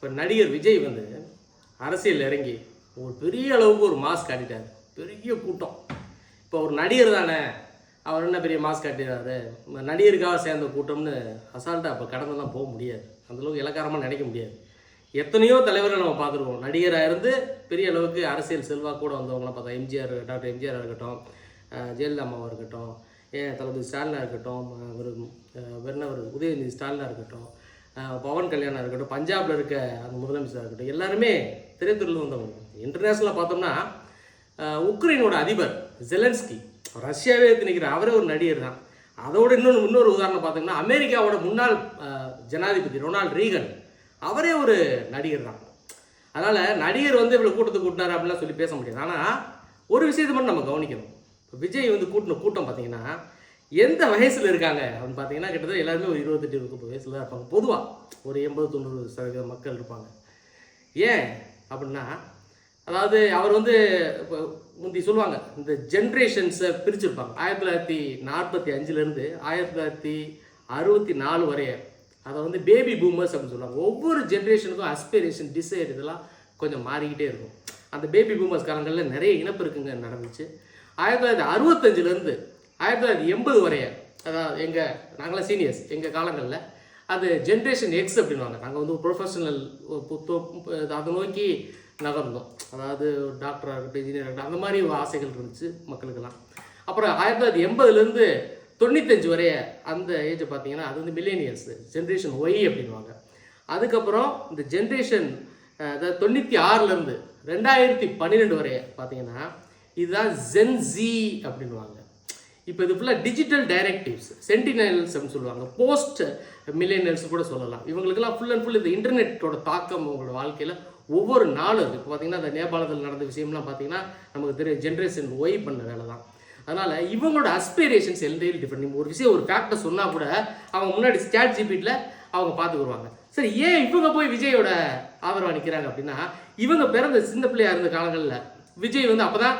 இப்போ நடிகர் விஜய் வந்து அரசியல் இறங்கி ஒரு பெரிய அளவுக்கு ஒரு மாஸ் காட்டிட்டார். பெரிய கூட்டம். இப்போ ஒரு நடிகர் தானே அவர் என்ன பெரிய மாஸ் காட்டிடுறாரு நடிகருக்காக சேர்ந்த கூட்டம்னு அசால்ட்டாக அப்போ கடந்தெல்லாம் போக முடியாது. அந்தளவுக்கு இலக்காரமாக நினைக்க முடியாது. எத்தனையோ தலைவர்கள் நம்ம பார்த்துருக்கோம். நடிகராக இருந்து பெரிய அளவுக்கு அரசியல் செல்வாக்கு கூட வந்தவங்களாம் பார்த்தா எம்ஜிஆர் டாக்டர் எம்ஜிஆர் இருக்கட்டும் ஜெயலலிதா அம்மாவாக இருக்கட்டும் ஏன் தளபதி ஸ்டாலினாக இருக்கட்டும் அவர் வெண்ணவர் உதயநிதி ஸ்டாலினாக இருக்கட்டும் பவன் கல்யாணம் இருக்கட்டும் பஞ்சாபில் இருக்க அந்த முதலமைச்சராக இருக்கட்டும் எல்லாருமே திரைத்துறையில் வந்தவங்க இன்டர்நேஷ்னலாக பார்த்தோம்னா உக்ரைனோட அதிபர் ஜெலன்ஸ்கி ரஷ்யாவே எடுத்து நிற்கிற அவரே ஒரு நடிகர் தான். அதோட இன்னொன்று இன்னொரு உதாரணம் பார்த்தீங்கன்னா அமெரிக்காவோட முன்னாள் ஜனாதிபதி ரொனால்ட் ரீகன் அவரே ஒரு நடிகர் தான். அதனால் நடிகர் வந்து இவ்வளோ கூட்டத்தை கூட்டினார் அப்படிலாம் சொல்லி பேச முடியாது. ஆனால் ஒரு விஷயத்தை மட்டும் நம்ம கவனிக்கணும். விஜய் வந்து கூட்டின கூட்டம் பார்த்தீங்கன்னா எந்த வயசில் இருக்காங்க? அப்படின்னு பார்த்தீங்கன்னா கிட்டத்தட்ட எல்லாருமே ஒரு இருபத்தெட்டு இருபது வயசில் தான் இருப்பாங்க. பொதுவாக ஒரு எண்பது தொண்ணூறு சதவீத மக்கள் இருப்பாங்க. ஏன் அப்படின்னா அதாவது அவர் வந்து இப்போ முந்தி சொல்லுவாங்க இந்த ஜென்ரேஷன்ஸை பிரிச்சிருப்பாங்க. ஆயிரத்தி தொள்ளாயிரத்தி நாற்பத்தி அஞ்சுலேருந்து ஆயிரத்தி தொள்ளாயிரத்தி அறுபத்தி நாலு வரைய அதை வந்து பேபி பூமர்ஸ் அப்படின்னு சொல்லுவாங்க. ஒவ்வொரு ஜென்ரேஷனுக்கும் அஸ்பிரேஷன் டிசைர் இதெல்லாம் கொஞ்சம் மாறிக்கிட்டே இருக்கும். அந்த பேபி பூமர்ஸ் காலங்களில் நிறைய இனப்பெருக்கங்கள் நடந்துச்சு. ஆயிரத்தி தொள்ளாயிரத்தி அறுபத்தஞ்சிலேருந்து ஆயிரத்தி தொள்ளாயிரத்தி எண்பது வரைய அதாவது எங்கள் நாங்களாம் சீனியர்ஸ் எங்கள் காலங்களில் அது ஜென்ரேஷன் எக்ஸ் அப்படின்வாங்க நாங்கள் வந்து ப்ரொஃபஷனல் அதை நோக்கி நகர்ந்தோம். அதாவது டாக்டராக இருக்கட்டும் இன்ஜினியர் இருக்கட்டும் அந்த மாதிரி ஆசைகள் இருந்துச்சு மக்களுக்கெல்லாம். அப்புறம் ஆயிரத்தி தொள்ளாயிரத்தி எண்பதுலேருந்து தொண்ணூத்தஞ்சு வரைய அந்த ஏஜ் பார்த்தீங்கன்னா அது வந்து மில்லேனியல்ஸ் ஜென்ரேஷன் ஒய் அப்படின்வாங்க அதுக்கப்புறம் இந்த ஜென்ரேஷன் அதாவது தொண்ணூற்றி ஆறுலேருந்து ரெண்டாயிரத்தி பன்னிரெண்டு வரைய பார்த்தீங்கன்னா இதுதான் ஜென்ஜி அப்படின்வாங்க இப்போ இது ஃபுல்லாக டிஜிட்டல் டைரக்டிவ்ஸ் சென்டினல்ஸ்னு சொல்லுவாங்க. போஸ்ட் மில்லியனல்ஸ் கூட சொல்லலாம். இவங்களுக்கெல்லாம் ஃபுல் அண்ட் ஃபுல் இந்த இன்டர்நெட்டோட தாக்கம் அவங்களோட வாழ்க்கையில் ஒவ்வொரு நாளும் இருக்குது இப்போ பார்த்தீங்கன்னா இந்த நேபாளத்தில் நடந்த விஷயம்லாம் பார்த்தீங்கன்னா நமக்கு தெரியும் ஜென்ரேஷன் ஒய் பண்ண வேலை தான். அதனால் இவங்களோட அஸ்பிரேஷன்ஸ் எல்லாம் டிஃப்ரெண்ட் நீங்கள் ஒரு விஷயம் ஒரு ஃபேக்டை சொன்னால் கூட அவங்க முன்னாடி ஸ்டாட் ஜிபிட்டில் அவங்க பார்த்துக்குருவாங்க சரி ஏன் இவங்க போய் விஜயோட ஆதரவாக நிற்கிறாங்க அப்படின்னா இவங்க பிறந்த சின்ன பிள்ளையா இருந்த காலங்களில் விஜய் வந்து அப்போ தான்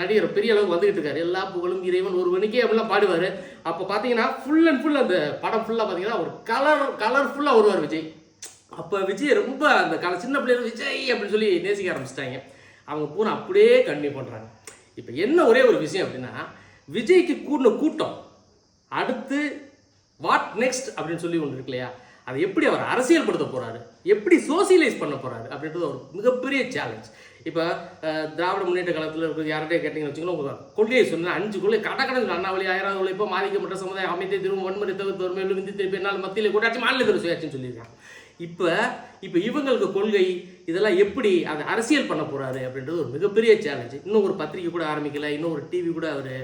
நடிகர் பெரிய அளவுக்கு வந்துகிட்டு இருக்காரு. எல்லா புகழும் இறைவன் ஒருவனுக்கே அப்படிலாம் பாடுவார். அப்போ பார்த்தீங்கன்னா ஃபுல் அண்ட் ஃபுல் அந்த படம் ஃபுல்லாக பார்த்தீங்கன்னா ஒரு கலர் கலர்ஃபுல்லாக வருவார் விஜய். அப்போ விஜய் ரொம்ப அந்த கால சின்ன பிள்ளைகள் விஜய் அப்படின்னு சொல்லி நேசிக்க ஆரம்பிச்சிட்டாங்க. அவங்க பூனை அப்படியே கண்டினியூ பண்ணுறாங்க இப்போ என்ன ஒரே ஒரு விஷயம் அப்படின்னா விஜய்க்கு கூடின கூட்டம் அடுத்து வாட் நெக்ஸ்ட் அப்படின்னு சொல்லி ஒன்று இருக்கு இல்லையா? அதை எப்படி அவர் அரசியல்படுத்த போகிறாரு எப்படி சோசியலைஸ் பண்ண போகிறாரு அப்படின்றது ஒரு மிகப்பெரிய சேலஞ்ச் இப்போ திராவிட முன்னேற்ற காலத்தில் இருக்கிற யார்கிட்டயே கேட்டீங்கன்னு வச்சுக்கோங்க கொள்கையை சொன்ன அஞ்சு கொள்கை கடற்கடன் அண்ணாவளி ஆயிரம் உழைப்போ மாறிக்கப்பட்ட சமுதாயம் அமைதி திரும்ப வன்முறை தவிர்த்து வறுமை விந்தி திருப்பி என்னால் மத்தியில் கூட்டாட்சி மாநிலத்தில் சுயாட்சின்னு சொல்லியிருக்காங்க. இப்போ இப்போ இவங்களுக்கு கொள்கை இதெல்லாம் எப்படி அதை அரசியல் பண்ண போகிறாரு அப்படின்றது ஒரு மிகப்பெரிய சேலஞ்சு இன்னும் ஒரு பத்திரிக்கை கூட ஆரம்பிக்கல. இன்னும் ஒரு டிவி கூட அவர்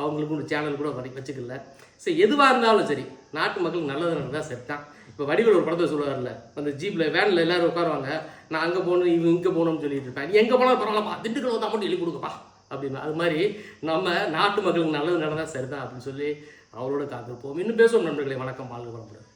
அவங்களுக்கு ஒரு சேனல் கூட வச்சுக்கல. சரி எதுவாக இருந்தாலும் சரி நாட்டு மக்களுக்கு நல்லது நடந்தால் செட்டான் இப்போ வடிவில் ஒரு படத்தை சொல்லுவார்ல அந்த ஜீப்பில் வேனில் எல்லாரும் உட்காருவாங்க நான் அங்கே போகணும் இவங்க இங்கே போகணும்னு சொல்லிட்டு இருப்பேன் எங்கே போனாலும் பரவாயில்லப்பா திண்டுக்கல் வந்தால் மட்டும் எழுதி கொடுக்கப்பா அப்படின்னு. அது மாதிரி நம்ம நாட்டு மக்களுக்கு நல்லது நடந்தால் சரிதான் அப்படின்னு சொல்லி அவரோட காத்திருப்போம். இன்னும் பேசுவோம் நண்பர்களே வணக்கம் வாழ்க வளமுடன்.